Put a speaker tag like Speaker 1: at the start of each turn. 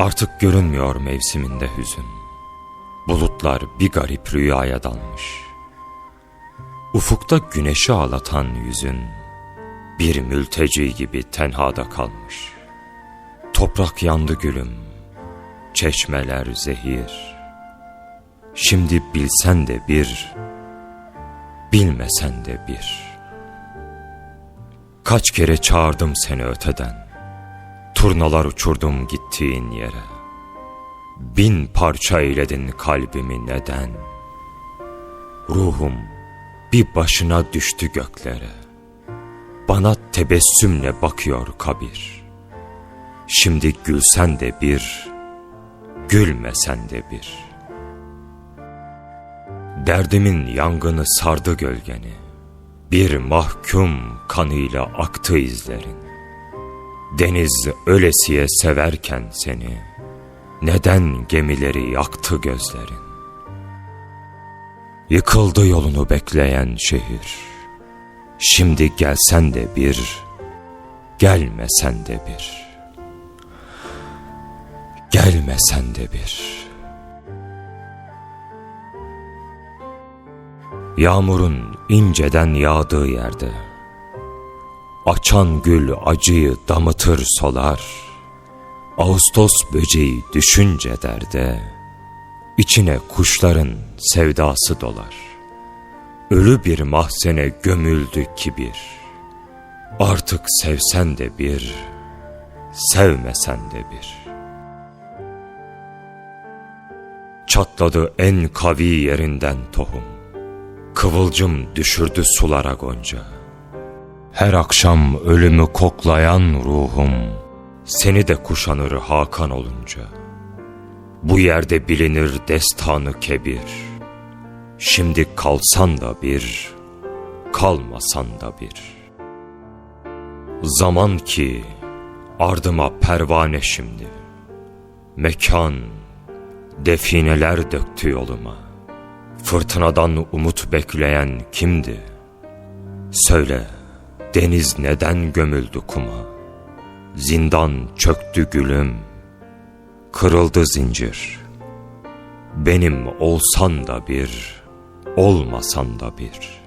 Speaker 1: Artık görünmüyor mevsiminde hüzün. Bulutlar bir garip rüyaya dalmış. Ufukta güneşi ağlatan yüzün bir mülteci gibi tenhada kalmış. Toprak yandı gülüm, çeşmeler zehir. Şimdi bilsen de bir, bilmesen de bir. Kaç kere çağırdım seni öteden, turnalar uçurdum gittiğin yere. Bin parça eyledin kalbimi neden? Ruhum bir başına düştü göklere. Bana tebessümle bakıyor kabir. Şimdi gülsen de bir, gülmesen de bir. Derdimin yangını sardı gölgeni. Bir mahkum kanıyla aktı izlerin. Deniz ölesiye severken seni, neden gemileri yaktı gözlerin? Yıkıldı yolunu bekleyen şehir. Şimdi gelsen de bir, gelmesen de bir. Gelmesen de bir. Yağmurun inceden yağdığı yerde Açan gül acıyı damıtır solar. Ağustos böceği düşünce derde. İçine kuşların sevdası dolar. Ölü bir mahzene gömüldü kibir. Artık sevsen de bir Sevmesen de bir. Çatladı en kavi yerinden tohum. Kıvılcım düşürdü sulara gonca. Her akşam ölümü koklayan ruhum, seni de kuşanır Hakan olunca. Bu yerde bilinir destanı kebir. Şimdi kalsan da bir, kalmasan da bir. Zaman ki ardıma pervane şimdi. Mekan, defineler döktü yoluma.'' Fırtınadan umut bekleyen kimdi? Söyle, deniz neden gömüldü kuma? Zindan çöktü gülüm, kırıldı zincir. Benim olsan da bir, olmasan da bir.''